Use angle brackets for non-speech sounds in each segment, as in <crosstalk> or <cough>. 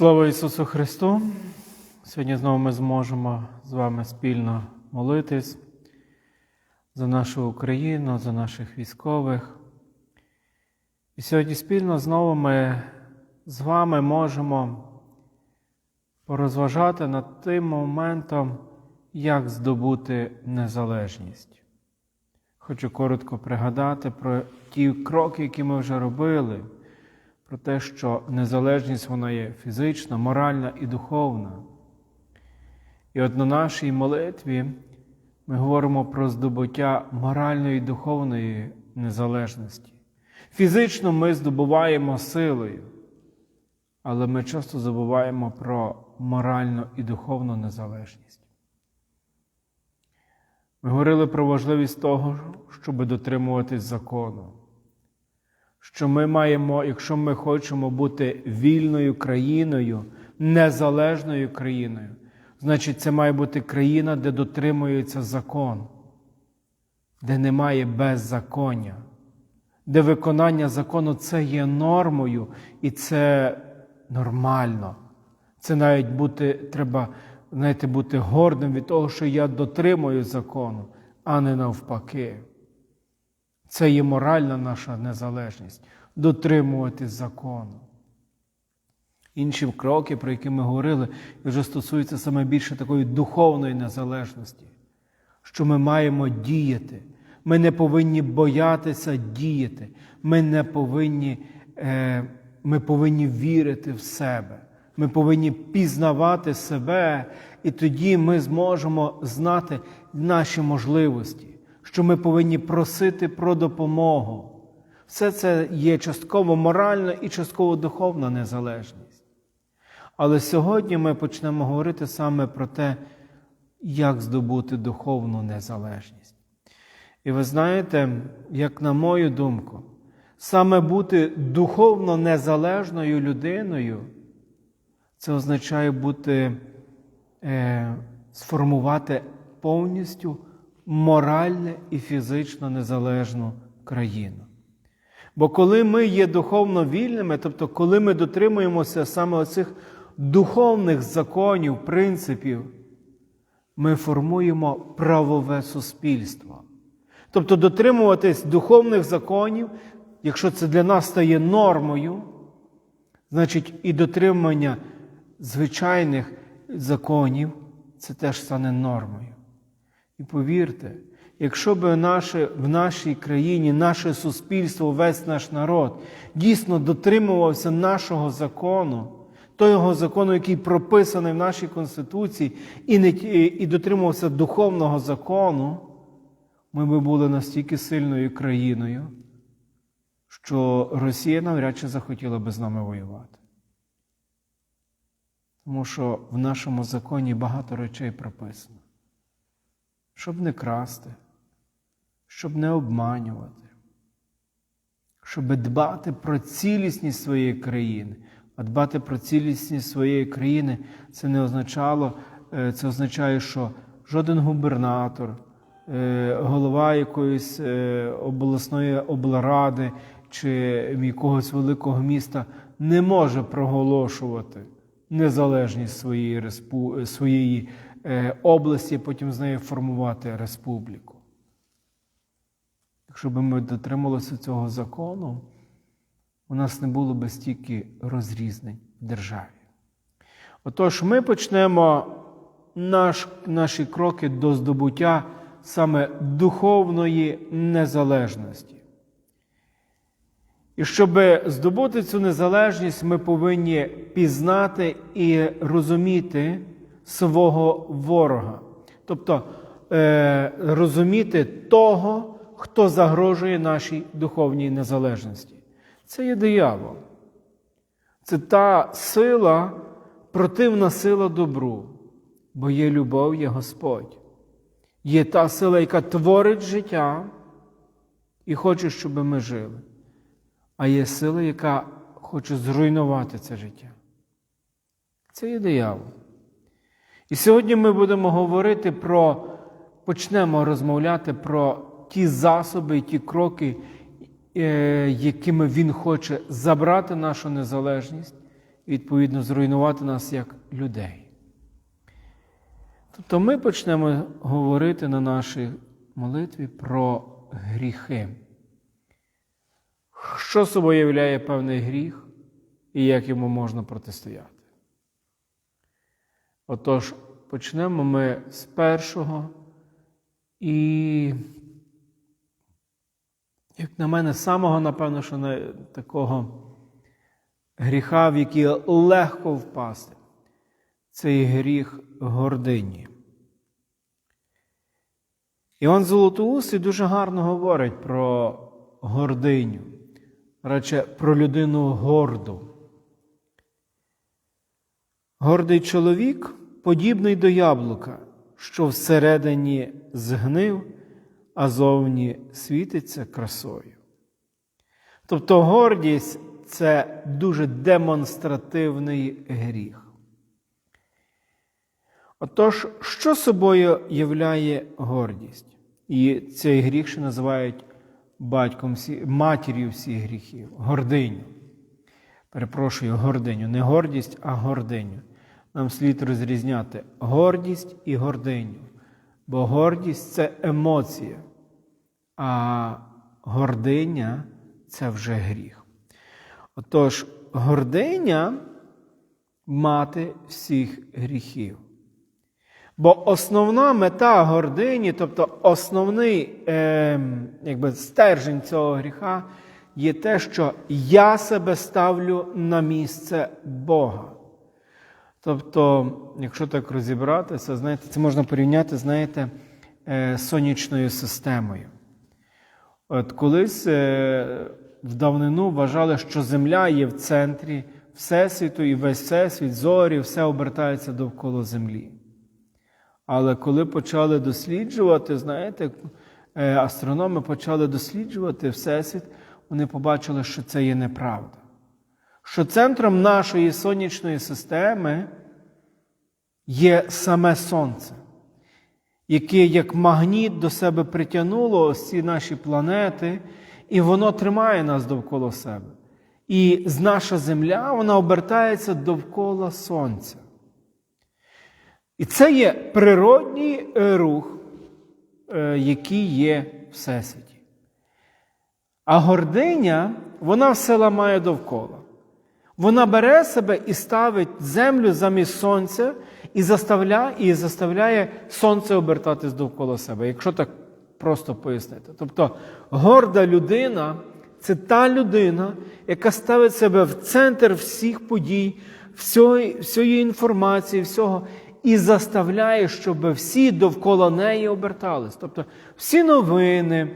Слава Ісусу Христу! Сьогодні знову ми зможемо з вами спільно молитись за нашу Україну, за наших військових. І сьогодні спільно знову ми з вами можемо порозважати над тим моментом, як здобути незалежність. Хочу коротко пригадати про ті кроки, які ми вже робили про те, що незалежність вона є фізична, моральна і духовна. І от на нашій молитві ми говоримо про здобуття моральної і духовної незалежності. Фізично ми здобуваємо силою, але ми часто забуваємо про моральну і духовну незалежність. Ми говорили про важливість того, щоб дотримуватись закону що ми маємо, якщо ми хочемо бути вільною країною, незалежною країною, значить це має бути країна, де дотримується закон, де немає беззаконня, де виконання закону це є нормою і це нормально. Це навіть бути, треба знаєте, бути гордим від того, що я дотримую закону, а не навпаки. Це є моральна наша незалежність дотримуватись закону. Інші кроки, про які ми говорили, вже стосуються саме більше такої духовної незалежності, що ми маємо діяти. Ми не повинні боятися діяти. Ми не повинні, е, ми повинні вірити в себе. Ми повинні пізнавати себе, і тоді ми зможемо знати наші можливості що ми повинні просити про допомогу. Все це є частково моральна і частково духовна незалежність. Але сьогодні ми почнемо говорити саме про те, як здобути духовну незалежність. І ви знаєте, як на мою думку, саме бути духовно незалежною людиною, це означає бути, е, сформувати повністю моральне і фізично незалежну країну. Бо коли ми є духовно вільними, тобто коли ми дотримуємося саме оцих духовних законів, принципів, ми формуємо правове суспільство. Тобто дотримуватись духовних законів, якщо це для нас стає нормою, значить і дотримання звичайних законів це теж стане нормою. І повірте, якщо б наше, в нашій країні, наше суспільство, весь наш народ дійсно дотримувався нашого закону, того закону, який прописаний в нашій Конституції, і, не, і дотримувався духовного закону, ми б були настільки сильною країною, що Росія навряд чи захотіла би з нами воювати. Тому що в нашому законі багато речей прописано щоб не красти, щоб не обманювати, щоб дбати про цілісність своєї країни. А дбати про цілісність своєї країни це не означало, е, це означає, що жоден губернатор, е, голова якоїсь е, обласної облради чи якогось великого міста не може проголошувати незалежність своєї, своєї області, потім з нею формувати республіку. Якщо б ми дотрималися цього закону, у нас не було б стільки розрізнень в державі. Отож, ми почнемо наш, наші кроки до здобуття саме духовної незалежності. І щоб здобути цю незалежність, ми повинні пізнати і розуміти свого ворога. Тобто е, розуміти того, хто загрожує нашій духовній незалежності. Це є диявол. Це та сила, противна сила добру, бо є любов, є Господь. Є та сила, яка творить життя і хоче, щоб ми жили. А є сила, яка хоче зруйнувати це життя. Це є диявол. І сьогодні ми будемо говорити про, почнемо розмовляти про ті засоби ті кроки, е, якими Він хоче забрати нашу незалежність і відповідно зруйнувати нас як людей. Тобто ми почнемо говорити на нашій молитві про гріхи. Що собою являє певний гріх і як йому можна протистояти? Отож, почнемо ми з першого і, як на мене, самого, напевно, що не такого гріха, в який легко впасти, це і гріх гордині. Іван Золотоусий дуже гарно говорить про гординю, радше про людину горду. Гордий чоловік подібний до яблука, що всередині згнив, а зовні світиться красою. Тобто гордість це дуже демонстративний гріх. Отож, що собою являє гордість? І цей гріх ще називають батьком всі, матір'ю всіх гріхів, гординю. Перепрошую, гординю. Не гордість, а гординю. Нам слід розрізняти гордість і гординю. Бо гордість це емоція, а гординя це вже гріх. Отож, гординя мати всіх гріхів. Бо основна мета гордині, тобто основний е, якби, стержень цього гріха, є те, що я себе ставлю на місце Бога. Тобто, якщо так розібратися, знаєте, це можна порівняти, знаєте, е, сонячною системою. От колись е, в давнину вважали, що Земля є в центрі Всесвіту, і весь Всесвіт, зорі, все обертається довкола Землі. Але коли почали досліджувати, знаєте, е, астрономи почали досліджувати Всесвіт, вони побачили, що це є неправда. Що центром нашої сонячної системи є саме Сонце, яке як магніт до себе притягнуло ось ці наші планети, і воно тримає нас довкола себе. І наша Земля вона обертається довкола Сонця. І це є природній е, рух, е, який є Всесвіті. А гординя, вона все ламає довкола. Вона бере себе і ставить землю замість сонця і заставляє, і заставляє сонце обертатись довкола себе, якщо так просто пояснити. Тобто горда людина це та людина, яка ставить себе в центр всіх подій, всьої, всієї інформації, всього, і заставляє, щоб всі довкола неї обертались. Тобто всі новини,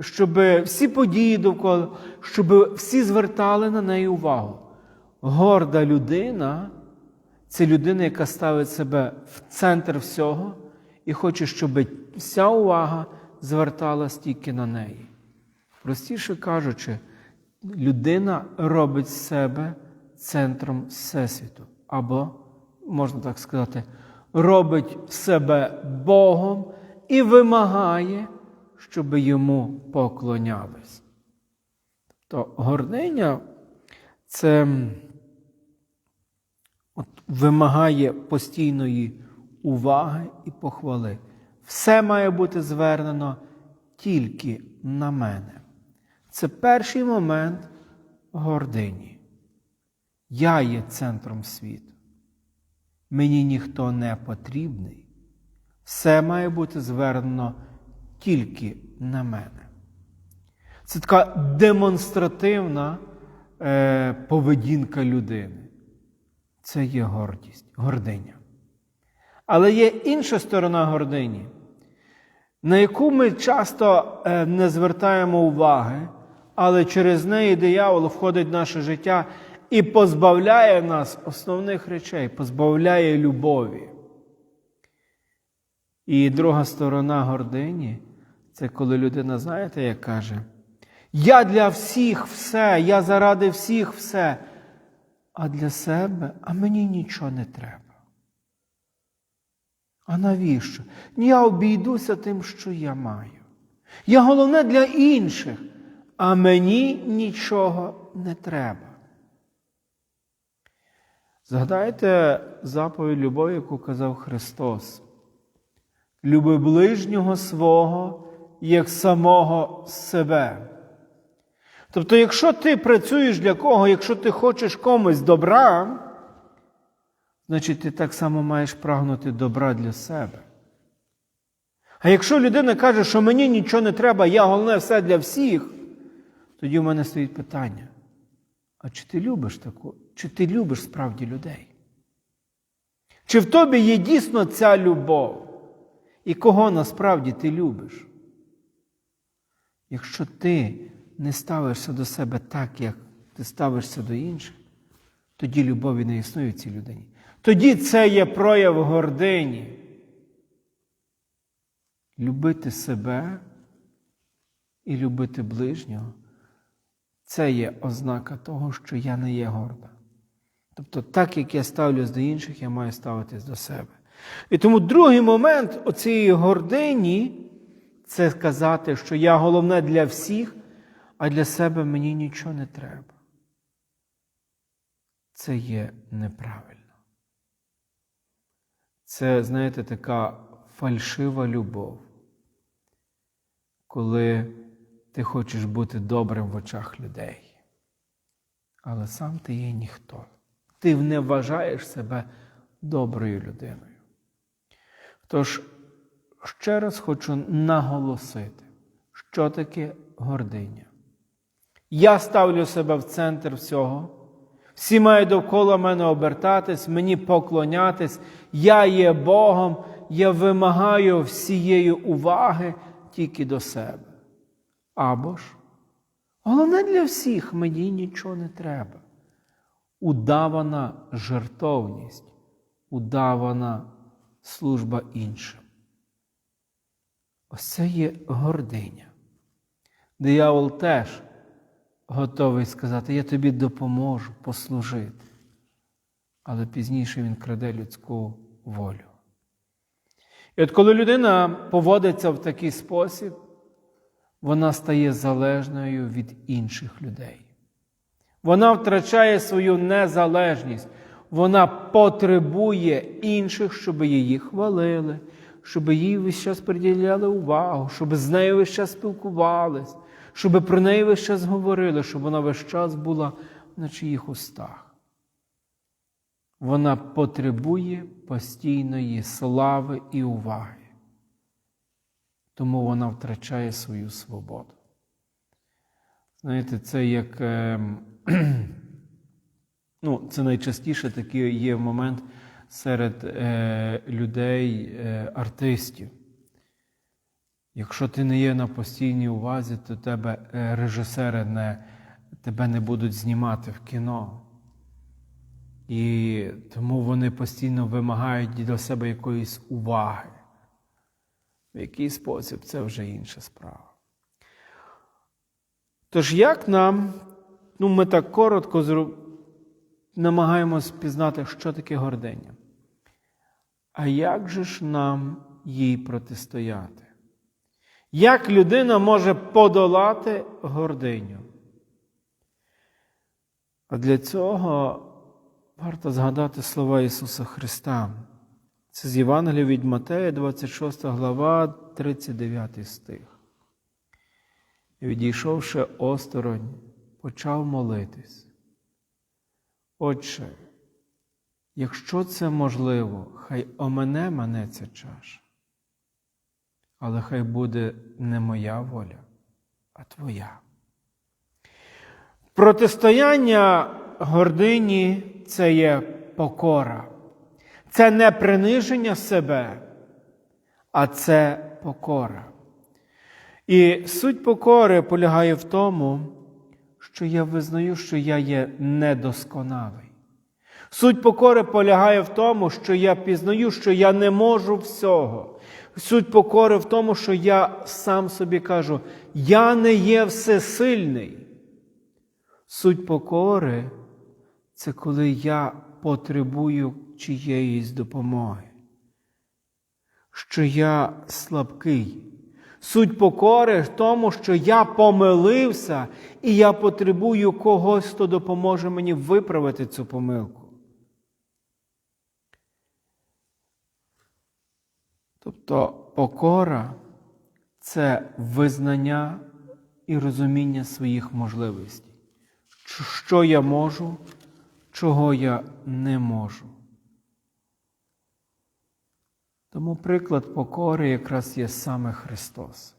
щоб всі події довкола, щоб всі звертали на неї увагу. Горда людина це людина, яка ставить себе в центр всього і хоче, щоб вся увага зверталась тільки на неї. Простіше кажучи, людина робить себе центром Всесвіту. Або, можна так сказати, робить себе Богом і вимагає, щоб йому поклонялись. Тобто гординя це вимагає постійної уваги і похвали. Все має бути звернено тільки на мене. Це перший момент гордині. Я є центром світу. Мені ніхто не потрібний. Все має бути звернено тільки на мене. Це така демонстративна е, поведінка людини. Це є гордість, гординя. Але є інша сторона гордині, на яку ми часто е, не звертаємо уваги, але через неї диявол входить в наше життя і позбавляє нас основних речей, позбавляє любові. І друга сторона гордині це коли людина, знаєте, як каже, я для всіх все, я заради всіх все, а для себе, а мені нічого не треба. А навіщо? Я обійдуся тим, що я маю. Я головне для інших, а мені нічого не треба. Згадайте заповідь любові, яку казав Христос. Люби ближнього свого як самого себе. Тобто, якщо ти працюєш для кого, якщо ти хочеш комусь добра, значить ти так само маєш прагнути добра для себе. А якщо людина каже, що мені нічого не треба, я головне все для всіх, тоді в мене стоїть питання: а чи ти любиш таку, чи ти любиш справді людей? Чи в тобі є дійсно ця любов? І кого насправді ти любиш? Якщо ти не ставишся до себе так, як ти ставишся до інших, тоді любові не існує в цій людині. Тоді це є прояв гордині. Любити себе і любити ближнього це є ознака того, що я не є горда. Тобто, так як я ставлюсь до інших, я маю ставитись до себе. І тому другий момент оцієї гордині це сказати, що я головне для всіх, а для себе мені нічого не треба. Це є неправильно. Це, знаєте, така фальшива любов, коли ти хочеш бути добрим в очах людей, але сам ти є ніхто. Ти не вважаєш себе доброю людиною. Тож, ще раз хочу наголосити, що таке гординя. Я ставлю себе в центр всього. Всі мають довкола мене обертатись, мені поклонятись. Я є Богом, я вимагаю всієї уваги тільки до себе. Або ж, головне для всіх мені нічого не треба. Удавана жертовність, удавана служба іншим. Ось це є гординя. Диявол теж готовий сказати, я тобі допоможу послужити. Але пізніше він краде людську волю. І от коли людина поводиться в такий спосіб, вона стає залежною від інших людей. Вона втрачає свою незалежність. Вона потребує інших, щоб її хвалили, щоб їй весь час приділяли увагу, щоб з нею весь час спілкувались, щоб про неї весь час говорили, щоб вона весь час була на чиїх устах. Вона потребує постійної слави і уваги. Тому вона втрачає свою свободу. Знаєте, це як. Е, <clears throat> ну, Це найчастіше такий є момент серед е, людей, е, артистів. Якщо ти не є на постійній увазі, то тебе е, режисери не, тебе не будуть знімати в кіно. І тому вони постійно вимагають до себе якоїсь уваги. В який спосіб це вже інша справа. Тож, як нам, ну ми так коротко зру... намагаємось пізнати, що таке гординя. А як же ж нам їй протистояти? Як людина може подолати гординю? А для цього варто згадати слова Ісуса Христа. Це з Євангелія від Матея, 26 глава, 39 стих. І відійшовши осторонь, почав молитись. Отче, якщо це можливо, хай омене мене ця чаша, але хай буде не моя воля, а твоя. Протистояння гордині це є покора. Це не приниження себе, а це покора. І суть покори полягає в тому, що я визнаю, що я є недосконалий. Суть покори полягає в тому, що я пізнаю, що я не можу всього. Суть покори в тому, що я сам собі кажу, я не є всесильний. Суть покори це коли я потребую чиєїсь допомоги, що я слабкий. Суть покори в тому, що я помилився і я потребую когось, хто допоможе мені виправити цю помилку. Тобто покора це визнання і розуміння своїх можливостей. Що я можу, чого я не можу. Тому приклад покори якраз є саме Христос.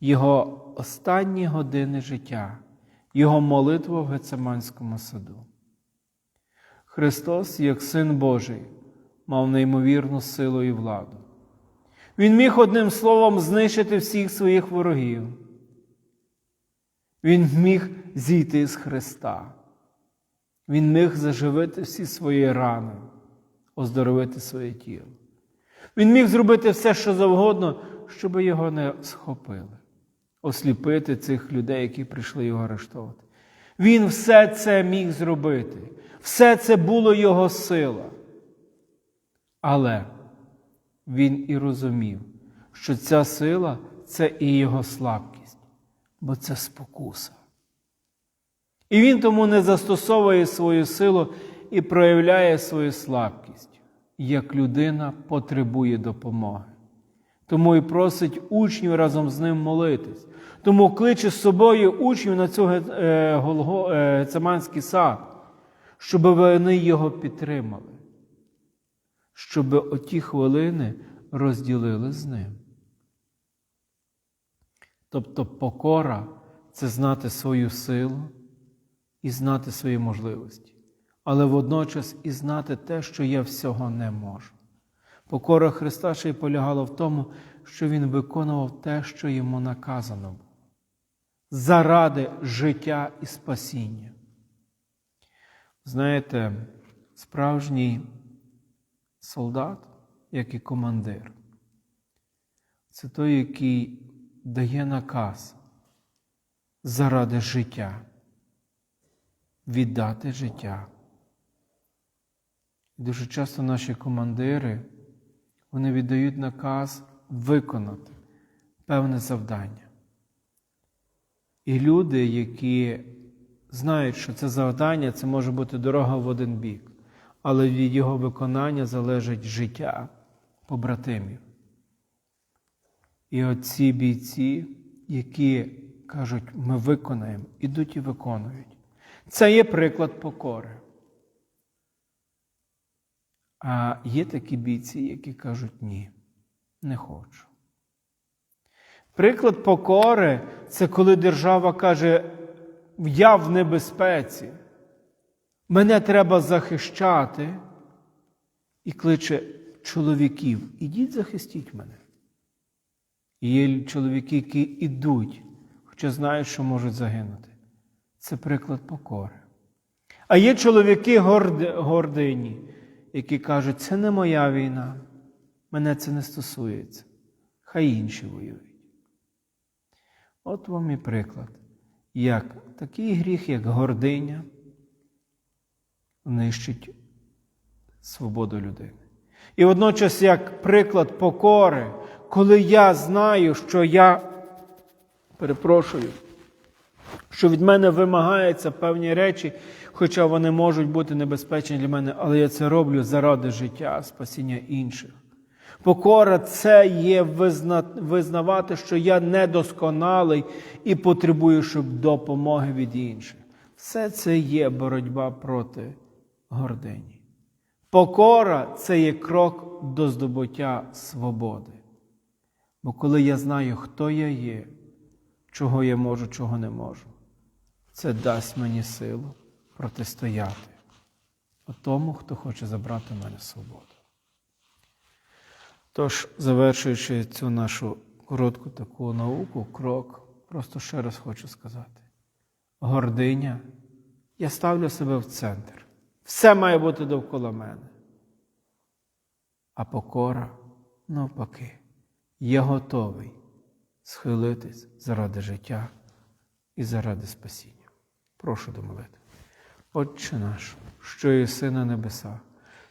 Його останні години життя, Його молитва в Гецеманському саду. Христос, як Син Божий, мав неймовірну силу і владу. Він міг одним словом знищити всіх своїх ворогів. Він міг зійти з Христа. Він міг заживити всі свої рани, оздоровити своє тіло. Він міг зробити все, що завгодно, щоб його не схопили, осліпити цих людей, які прийшли його арештовувати. Він все це міг зробити. Все це було його сила. Але він і розумів, що ця сила це і його слабкість, бо це спокуса. І він тому не застосовує свою силу і проявляє свою слабкість, як людина потребує допомоги. Тому і просить учнів разом з ним молитись. Тому кличе з собою учнів на цю е, е, Гецеманський сад, щоб вони його підтримали, щоб оті хвилини розділили з ним. Тобто покора це знати свою силу і знати свої можливості, але водночас і знати те, що я всього не можу. Покора Христа ще й полягала в тому, що Він виконував те, що йому наказано було, заради життя і спасіння. Знаєте, справжній солдат, як і командир, це той, який дає наказ заради життя, віддати життя. Дуже часто наші командири вони віддають наказ виконати певне завдання. І люди, які знають, що це завдання, це може бути дорога в один бік, але від його виконання залежить життя побратимів. І оці бійці, які кажуть, ми виконаємо, ідуть і виконують. Це є приклад покори. А є такі бійці, які кажуть ні, не хочу. Приклад покори це коли держава каже, я в небезпеці, мене треба захищати, і кличе чоловіків, ідіть захистіть мене. І є чоловіки, які йдуть, хоча знають, що можуть загинути. Це приклад покори. А є чоловіки горди, гордині, які кажуть, це не моя війна, мене це не стосується. Хай інші воюють. От вам і приклад, як такий гріх, як гординя, нищить свободу людини. І водночас, як приклад покори, коли я знаю, що я перепрошую, що від мене вимагаються певні речі, хоча вони можуть бути небезпечні для мене, але я це роблю заради життя, спасіння інших. Покора це є визна... визнавати, що я недосконалий і потребую щоб допомоги від інших. Все це є боротьба проти гордині. Покора це є крок до здобуття свободи. Бо коли я знаю, хто я є, чого я можу, чого не можу, це дасть мені силу протистояти тому, хто хоче забрати в мене свободу. Тож, завершуючи цю нашу коротку таку науку, крок, просто ще раз хочу сказати: гординя, я ставлю себе в центр. Все має бути довкола мене. А покора, навпаки, я готовий схилитись заради життя і заради спасіння. Прошу домолити. Отче наш, що єси на небесах,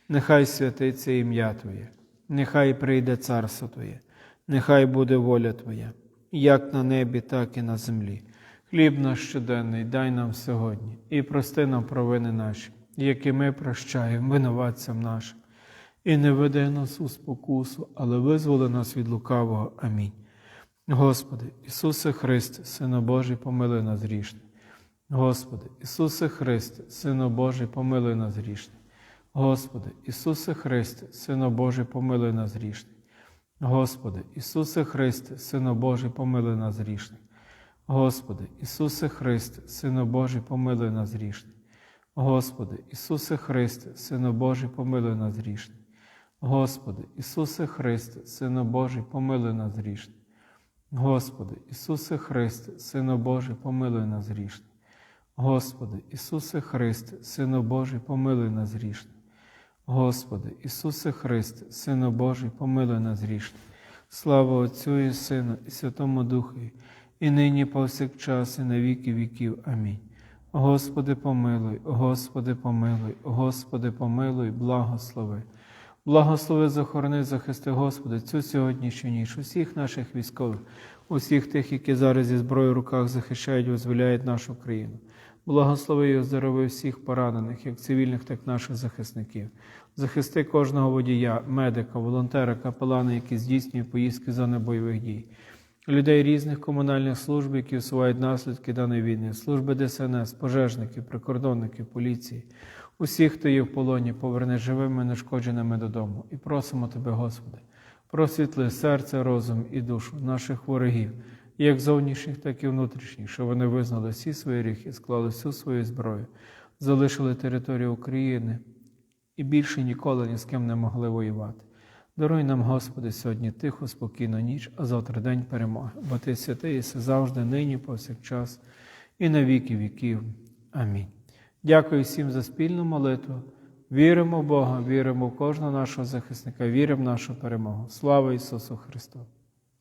нехай святиться ім'я Твоє, нехай прийде царство Твоє, нехай буде воля Твоя, як на небі, так і на землі. Хліб наш щоденний дай нам сьогодні і прости нам провини наші, які ми прощаємо винуватцям нашим. і не веди нас у спокусу, але визволи нас від лукавого. Амінь. Господи, Ісусе Христе, Сину Божий, помилуй нас грішних. Господи, Ісусе Христе, Сину Божий, помилуй нас грішних. Господи, Ісусе Христе, Сину Божий, помилуй нас грішних. Господи, Ісусе Христе, Сину Божий, помилуй нас грішних. Господи, Ісусе Христе, Сину Божий, помилуй нас грішних. Господи, Ісусе Христе, Сину Божий, помилуй нас грішних. Господи, Ісусе Христе, Сину Божий, помилуй нас грішних. Господи, Ісусе Христе, Сину Божий, помилуй нас грішних. Господи, Ісусе Христе, Сину Божий, помилуй нас грішних. Господи, Ісусе Христе, Сину Божий, помилуй нас грішних. Слава Отцю і Сину, і Святому Духові, і нині повсякчас, і на віки віків. Амінь. Господи, помилуй, Господи, помилуй, Господи, помилуй, благослови. Благослови, захорони, захисти, Господи, цю сьогоднішню ніч, усіх наших військових, усіх тих, які зараз зі зброєю в руках захищають, визволяють нашу країну. Благослови і оздорови всіх поранених, як цивільних, так і наших захисників. Захисти кожного водія, медика, волонтера, капелана, які здійснюють поїздки зони бойових дій, людей різних комунальних служб, які усувають наслідки даної війни, служби ДСНС, пожежників, прикордонників, поліції, усіх, хто є в полоні, поверни живими, нешкодженими додому. І просимо Тебе, Господи, просвітли серце, розум і душу наших ворогів, як зовнішніх, так і внутрішніх, що вони визнали всі свої гріхи, склали всю свою зброю, залишили територію України і більше ніколи ні з ким не могли воювати. Даруй нам, Господи, сьогодні тиху, спокійну ніч, а завтра день перемоги, бо Ти святий єси завжди, нині, повсякчас, і на віки віків. Амінь. Дякую всім за спільну молитву. Віримо в Бога, віримо в кожного нашого захисника, віримо в нашу перемогу. Слава Ісусу Христу!